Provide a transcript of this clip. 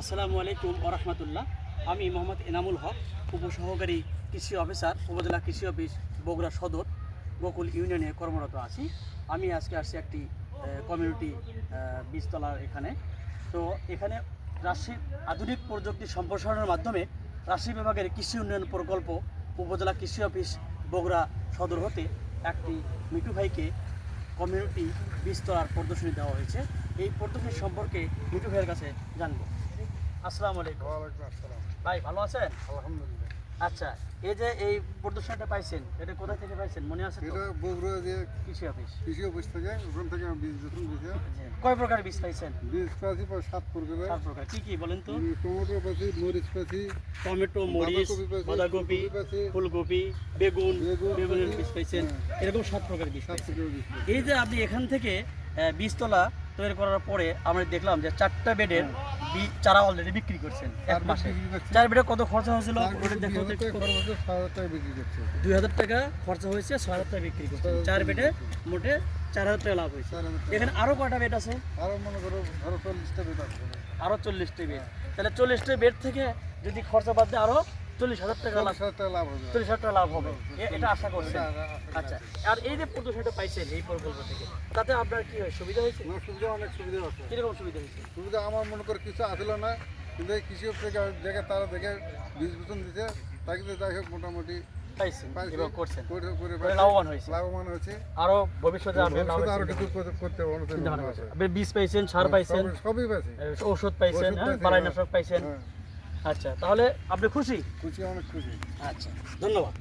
আসসালামু আলাইকুম ওরহমতুল্লাহ আমি মোহাম্মদ এনামুল হক, উপসহকারী কৃষি অফিসার, উপজেলা কৃষি অফিস, বগুড়া সদর, গোকুল ইউনিয়নে কর্মরত আছি। আমি আজকে আসছি একটি কমিউনিটি বীজতলার এখানে। তো এখানে রাশি আধুনিক প্রযুক্তি সম্প্রসারণের মাধ্যমে রাজশাহী বিভাগের কৃষি উন্নয়ন প্রকল্প, উপজেলা কৃষি অফিস, বগুড়া সদর হতে একটি মিটু ভাইকে কমিউনিটি বীজতলার প্রদর্শনী দেওয়া হয়েছে। এই প্রদর্শনী সম্পর্কে মিটু ভাইয়ের কাছে জানব। আসসালামু আলাইকুম। আসসালাম। ভাই ভালো আছেন? আলহামদুলিল্লাহ। আচ্ছা এই যে এই প্রদর্শনীটা পাইছেন এটা কোথা থেকে পাইছেন? মনে আছে এটা বগুড়া যে কৃষি অফিস। কৃষি অফিস থেকে ওখান থেকে আমি বীজ যখন দিয়েছি কয় প্রকার বীজ পাইছেন? বীজ পাচ্ছি প্রায় সাত প্রকারের। চার প্রকার। কি কি বলেন তো? টমেটো পাচ্ছি মরিচ পাচ্ছি টমেটো মরিচ বাঁধাকপি ফুলকপি পাইছি, বেগুন বেগুন বেগুনের বীজ পাইছেন। হ্যাঁ। এরকম সাত প্রকার বীজ সাত এই যে আপনি এখান থেকে বীজতলা তৈরি করার পরে আমরা দেখলাম যে চারটা বেডের বীজ চারা অলরেডি বিক্রি করছেন এক মাসে। চার বিঘা কত খরচা হয়েছিল? দুই হাজার টাকা খরচ হয়েছে ছয় হাজার টাকা বিক্রি করছেন। চার বেডে মোটে চার হাজার টাকা লাভ হয়েছে। এখানে আরও কয়টা বেড আছে? আরও মনে করো ধরো চল্লিশটা বেড আছে। আরও চল্লিশটি বেড তাহলে চল্লিশটি বেড থেকে যদি খরচা বাদ দিয়ে আরও চল্লিশ হাজার টাকা লাভ চল্লিশ হাজার টাকা লাভ হবে। এটা আশা করছেন। আচ্ছা। আর এই যে প্রদর্শনীটা পাইছেন এই প্রকল্প থেকে তাতে আপনার কি হয়? সুবিধা হয়েছে? সুবিধা অনেক সুবিধা আছে। কীরকম সুবিধা হয়েছে? সুবিধা আমার মনে করে কিছু আসল না কিন্তু এই কৃষি দেখে তারা দেখে বীজ বিতন দিতে তাকে তো যাই হোক মোটামুটি পাইছেন হয়েছে। হয়েছে। আরও ভবিষ্যতে হয়েছে। বীজ পাইছেন সার পাইছেন। সবই- সবই পাইছি। এ, ওষুধ পাইছেন হ্যাঁ পাইছি, বালাইনাশক পাইছেন। হ্যাঁ। আচ্ছা তাহলে আপনি খুশি? খুশি অনেক খুশি। আচ্ছা ধন্যবাদ।